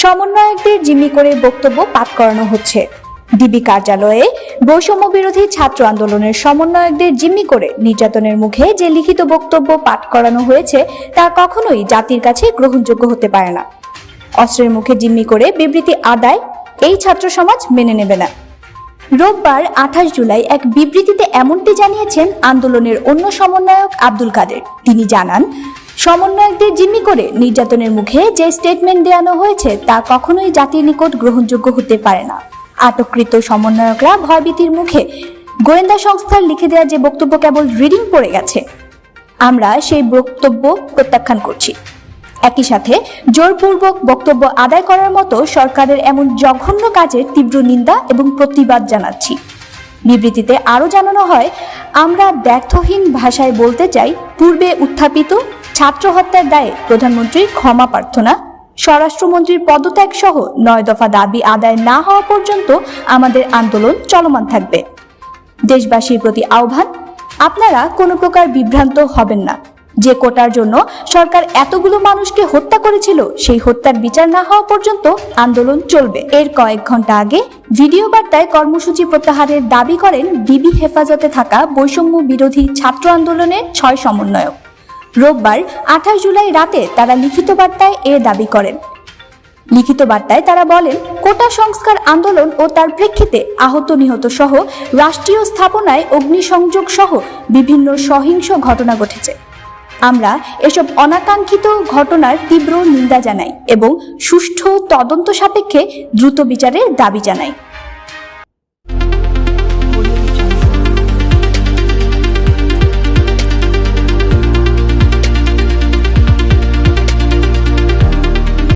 সমন্বয়কদের জিম্মি করে বক্তব্য পাঠ করানো হচ্ছে। ডিবি কার্যালয়ে বৈষম্য বিরোধী ছাত্র আন্দোলনের সমন্বয়কদের জিম্মি করে নির্যাতনের মুখে যে লিখিত বক্তব্য পাঠ করানো হয়েছে, তা কখনোই জাতির কাছে গ্রহণযোগ্য হতে পারে না। অস্ত্রের মুখে জিম্মি করে বিবৃতি আদায় এই ছাত্র সমাজ মেনে নেবে না। রোববার আঠাশ জুলাই এক বিবৃতিতে এমনটি জানিয়েছেন আন্দোলনের অন্য সমন্বয়ক আব্দুল কাদের। তিনি জানান সমন্বয়কদের জিম্মি করে নির্যাতনের মুখে যে স্টেটমেন্ট দেওয়ানো হয়েছে তা কখনোই জাতির নিকট গ্রহণযোগ্য হতে পারে না। আটককৃত সমন্বয়করা ভয়ভীতির মুখে গোয়েন্দা সংস্থার লিখে দেওয়া যে বক্তব্য কেবল রিডিং পড়ে গেছে, আমরা সেই বক্তব্য প্রত্যাখ্যান করছি। একই সাথে জোরপূর্বক বক্তব্য আদায় করার মতো সরকারের এমন জঘন্য কাজের তীব্র নিন্দা এবং প্রতিবাদ জানাচ্ছি। বিবৃতিতে আরও জানানো হয়, আমরা ব্যর্থহীন ভাষায় বলতে চাই, পূর্বে উত্থাপিত ছাত্র হত্যার দায়ে প্রধানমন্ত্রীর ক্ষমা প্রার্থনা। স্বরাষ্ট্রমন্ত্রীর পদত্যাগ সহ নয় দফা দাবি আদায় না হওয়া পর্যন্ত আমাদের আন্দোলন চলমান থাকবে। দেশবাসীর প্রতি আহ্বান, আপনারা কোনো প্রকার বিভ্রান্ত হবেন না। যে কোটার জন্য সরকার এতগুলো মানুষকে হত্যা করেছিল, সেই হত্যার বিচার না হওয়া পর্যন্ত আন্দোলন চলবে। এর কয়েক ঘণ্টা আগে ভিডিও বার্তায় কর্মসূচি প্রত্যাহারের দাবি করেন ডিবি হেফাজতে থাকা বৈষম্য বিরোধী ছাত্র আন্দোলনের ছয় সমন্বয়ক। রোববার আঠাশ জুলাই রাতে তারা লিখিত বার্তায় এ দাবি করেন। লিখিত বার্তায় তারা বলেন, কোটা সংস্কার আন্দোলন ও তার প্রেক্ষিতে আহত নিহত সহ রাষ্ট্রীয় স্থাপনায় অগ্নিসংযোগ সহ বিভিন্ন সহিংস ঘটনা ঘটেছে। আমরা এসব অনাকাঙ্ক্ষিত ঘটনার তীব্র নিন্দা জানাই এবং সুষ্ঠু তদন্ত সাপেক্ষে দ্রুত বিচারের দাবি জানাই।